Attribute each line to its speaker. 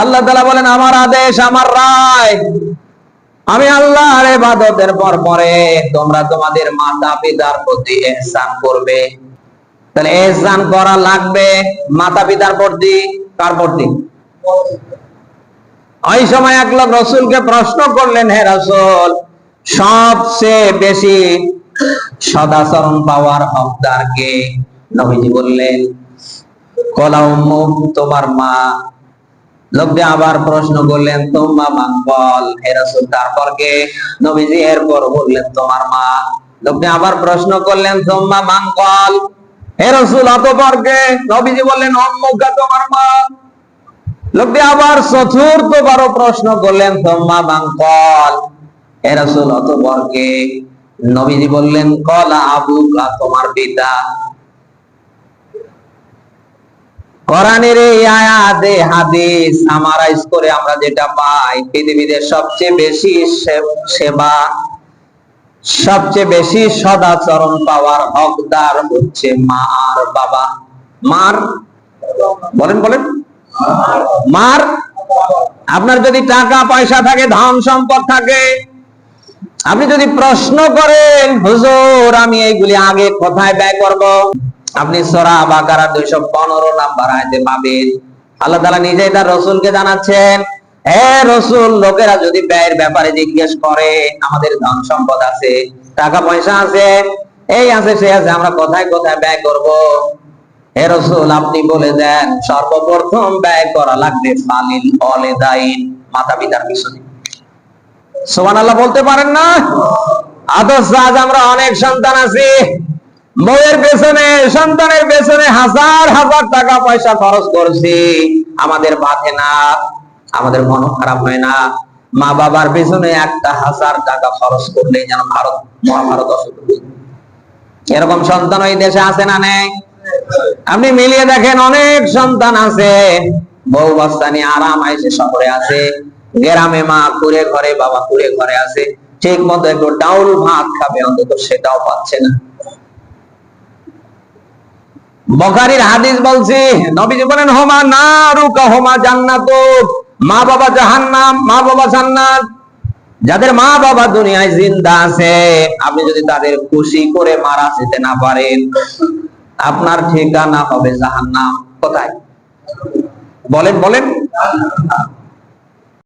Speaker 1: আল্লাহ তালা বলেন, আমার আদেশ, আমার রায়। আমি আল্লাহর ইবাদতের পর পরে তোমরা তোমাদের মাতা পিতার প্রতি এহসান করবে। তাহলে এহসান করা লাগবে মাতা পিতার প্রতি, কার প্রতি? ওই সময় এক লোক রসুলকে প্রশ্ন করলেন, হে রসুল, সবচেয়ে বেশি সদাচরণ পাওয়ার হকদার কে? নবীজি বললেন কলা উম্মুক তোমার মা লোকটি আবার প্রশ্ন করলেন তোমা মাঙ্গল হে রসুল, তারপর কে? নবীজি এরপর বললেন, তোমার মা। লোকটি আবার প্রশ্ন করলেন তোমা মাঙ্গল হে রসুল, অতপর কে? নবীজি বললেন অম্মুকা তোমার মা। লোকটি আবার চতুর্থ বারো প্রশ্ন করলেন তোমা মাঙ্গল হে রসুল, অতপর কে? নবীজি বললেন, কলা আবুকা, তোমার পিতা। কোরআনের এই আয়াতে হাদিস, সামারাইজ করে আমরা যেটা পাই, পৃথিবীতে সবচেয়ে বেশি সেবা, সবচেয়ে বেশি সদাচরণ পাওয়ার হকদার হচ্ছে মা আর বাবা। মার? বলেন বলেন। মার? আপনার যদি টাকা, পয়সা থাকে, ধন সম্পদ থাকে, আপনি যদি প্রশ্ন করেন, হুজুর, আমি এইগুলি আগে কোথায় ব্যয় করব? আপনি সরা বাকারা দুইশো পনেরো নাম্বার আয়তে পাবেন। আল্লাহ তালা নিজেই তার রসুলকে জানাচ্ছেন, হে রসুল, লোকেরা যদি ব্যয়ের ব্যাপারে জিজ্ঞেস করে, আমাদের ধন সম্পদ আছে, টাকা পয়সা আছে, এই আছে সে আছে, আমরা কোথায় কোথায় ব্যয় করব? হে রসুল, আপনি বলে দেন, সর্বপ্রথম ব্যয় করা লাগবে ফালিল অলেদাইন মাতা পিতার পিছনে। সোমান আল্লাহ বলতে পারেন না? আদর্শ, আজ আমরা অনেক সন্তান আছি। বউয়ের পেছনে, সন্তানের পেছনে হাজার হাজার টাকা পয়সা খরচ করছি। আমাদের বাধে না, আমাদের মন খারাপ হয় না। মা বাবার পেছনে একটা হাজার টাকা খরচ করলে যেন ভারত, মহাভারত এরকম সন্তান ওই দেশে আছে না নেই? আপনি মিলিয়ে দেখেন অনেক সন্তান আছে। বউ বাচ্চা নিয়ে আরাম আইসে শহরে আছে। গ্রামে মা কুড়ে ঘরে, বাবা কুড়ে ঘরে আছে। ঠিক মতো একটু ডাউল ভাত খাবে, অন্তত সেটাও পাচ্ছে না। বখারির হাদিস বলছি, নবীজি বলেন, হোমা না রুকা হোমা জান্নাত। মা বাবা জাহান্নাম, মা বাবা জান্নাত। যাদের মা বাবা দুনিয়ায় জিন্দা আছে, আপনি যদি তাদের খুশি করে মারা যেতে না পারেন, আপনার ঠিকানা হবে জাহান্নাম। কোথায়? বলেন বলেন।